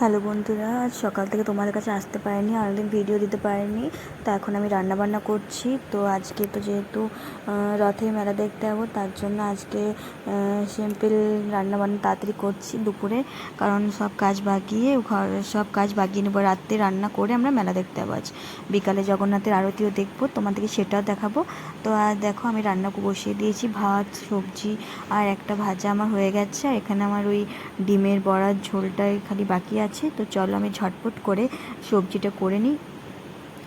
Hello বন্ধুরা, আজ সকাল থেকে তোমাদের কাছে আসতে পারিনি, অনেকদিন ভিডিও দিতে পারিনি, তো এখন আমি রান্না বান্না করছি। তো আজকে তো যেহেতু রথের মেলা দেখতে যাব, তার জন্য আজকে সিম্পল রান্না বান্না তাড়াতাড়ি করছি দুপুরে, কারণ সব কাজ বাগিয়ে, ঘর, সব কাজ বাগিয়ে নেব রাত্রে রান্না করে আমরা মেলা দেখতে যাব আজ। বিকালে জগন্নাথের আরতিও দেখব, তোমাদেরকে সেটাও দেখাবো। তো আর দেখো আমি রান্না বসিয়ে দিয়েছি, ভাত, সবজি আর একটা ভাজা আমার হয়ে গেছে, আর এখানে আমার ওই ডিমের বড়ার ঝোলটাই খালি বাকি আছে। তো চলো আমি ঝটপট করে সবজিটা করে নিই।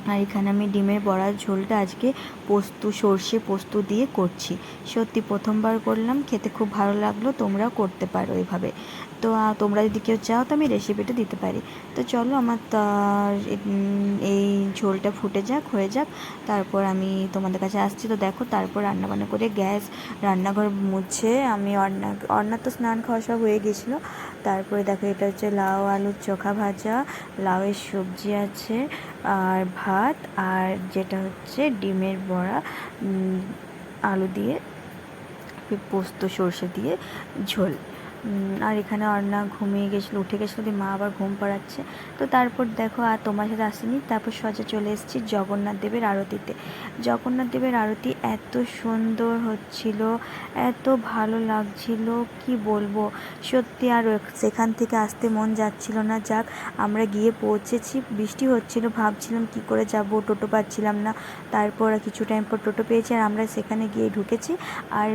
আর এখানে আমি ডিমের বড়ার ঝোলটা আজকে পোস্ত, সর্ষে পোস্ত দিয়ে করছি। সত্যি প্রথমবার করলাম, খেতে খুব ভালো লাগল, তোমরাও করতে পারো এভাবে। তো তোমরা যদি কেউ চাও তো আমি রেসিপিটা দিতে পারি। তো চলো আমার এই ঝোলটা ফুটে যাক, হয়ে যাক। তারপর আমি তোমাদের কাছে আসছি। তো দেখো, তারপর রান্নাবান্না করে গ্যাস, রান্নাঘর মুছে আমি অর্ণা অর্ণার তো স্নান খাওয়া সব হয়ে গেছিল। তারপরে দেখো, এটা হচ্ছে লাউ, আলুর চোখা ভাজা, লাউয়ের সবজি আছে, আর ভাত আর যেটা হচ্ছে ডিমের বড়া আলু দিয়ে পোস্ত সর্ষে দিয়ে ঝোল। আর এখানে অর্ণা ঘুমিয়ে গেছিল, উঠে গেছিল, দিয়ে মা আবার ঘুম পাড়াচ্ছে। তো তারপর দেখো আর তোমার সাথে আসেনি, তারপর সজা চলে এসেছি জগন্নাথ দেবের আরতিতে। জগন্নাথ দেবের আরতি এত সুন্দর হচ্ছিল, এত ভালো লাগছিল, কি বলব? সত্যি আর সেখান থেকে আসতে মন যাচ্ছিল না। যাক, আমরা গিয়ে পৌঁছেছি, বৃষ্টি হচ্ছিল, ভাবছিলাম কি করে যাব, টোটো পাচ্ছিলাম না। তারপর কিছু টাইম পর টোটো পেয়েছি, আর আমরা সেখানে গিয়ে ঢুকেছি, আর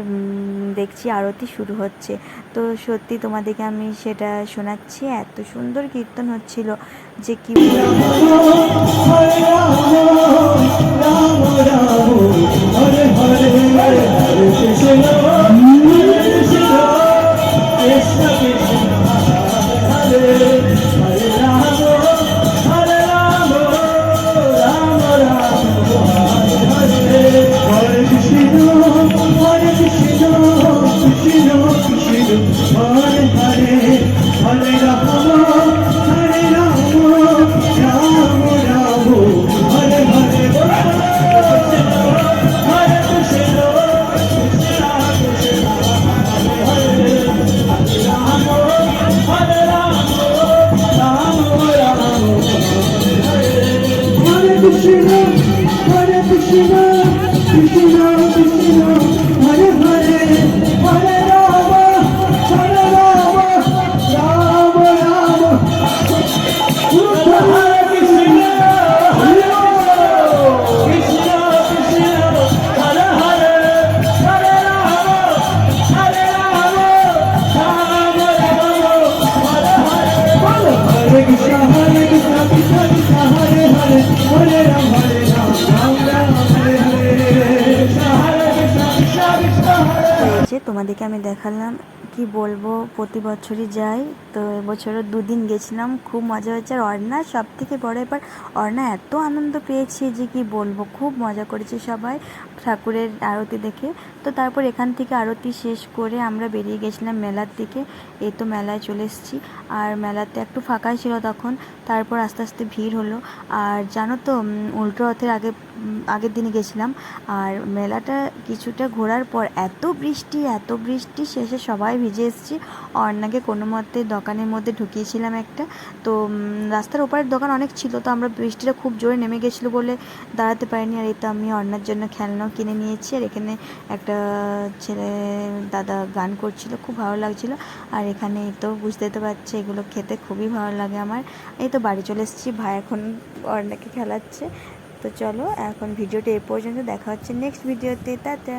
দেখছি আরতি শুরু হচ্ছে। তো সত্যি তোমাদেরকে আমি সেটা শোনাচ্ছি। এত সুন্দর কীর্তন হচ্ছিল যে কি Hare Ram, Hare Ram, Ram Ram, Hare Hare, Krishna, Hare Krishna, Krishna Krishna, Hare Hare. যে তোমাদেরকে আমি দেখালাম কি বলব, প্রতি বছরই যাই। তো এবছরও দুদিন গেছিলাম, খুব মজা হয়েছে। আর অর্ণা সব থেকে বড় এবার অর্ণা এত আনন্দ পেয়েছে যে কি বলব, খুব মজা করেছে সবাই ঠাকুরের আরতি দেখে। তো তারপর এখান থেকে আরতি শেষ করে আমরা বেরিয়ে গেছিলাম মেলার দিকে। এই তো মেলায় চলে এসেছি। আর মেলাতে একটু ফাঁকাই ছিল তখন, তারপর আস্তে আস্তে ভিড় হলো। আর জানো তো উল্টো রথের আগে আগের দিনে গেছিলাম। আর মেলাটা কিছুটা ঘোরার পর এত বৃষ্টি এত বৃষ্টি, শেষে সবাই ভিজে এসেছি। অর্ণাকে কোনো মতে দোকানের মধ্যে ঢুকিয়েছিলাম একটা। তো রাস্তার ওপারের দোকান অনেক ছিল, তো আমরা বৃষ্টিটা খুব জোরে নেমে গেছিল বলে দাঁড়াতে পারিনি। আর এই তো আমি অর্ণার জন্য খেলনাও কিনে নিয়েছি। আর এখানে একটা ছেলে, দাদা গান করছিল, খুব ভালো লাগছিল। আর এখানে তো বুঝতে তো পারছে, এগুলো খেতে খুবই ভালো লাগে আমার। এই তো বাড়ি চলে এসেছি, ভাই এখন অর্ণাকে খেলাচ্ছে। তো চলো, এখন ভিডিওটা এ পর্যন্ত দেখা হচ্ছে। নেক্সট ভিডিওতে, টাটা।